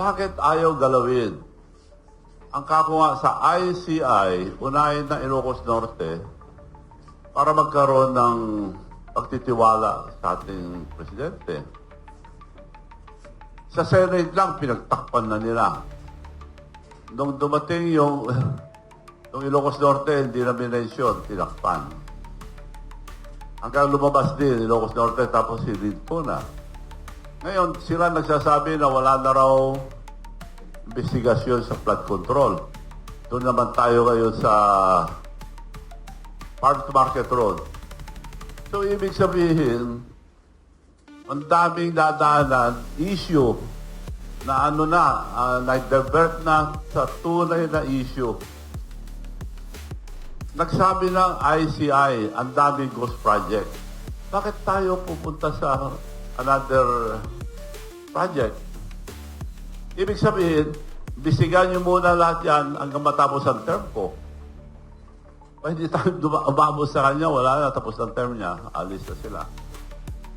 Bakit ayaw galawin? Ang nga sa ICI, unahin ng Ilocos Norte, para magkaroon ng pagtitiwala sa ating presidente. Sa Senate lang, pinagtakpan na nila. Nung dumating yung, yung Ilocos Norte, hindi na minensyon, tinakpan. Hanggang lumabas din, Ilocos Norte, tapos si Ridco na. Ngayon, sila nagsasabi na wala na raw investigasyon sa flood control. Doon naman tayo ngayon sa to Market Road. So, ibig sabihin, ang daming dadaanan, issue na ano na, uh, nag-divert na sa tunay na issue. Nagsabi ng ICI, ang daming ghost project. Bakit tayo pupunta sa another project? Ibig sabihin, bisigan niyo muna lahat yan hanggang matapos ang term ko. Pwede tayo umabot sa kanya, wala na, tapos ang term niya, alis na sila.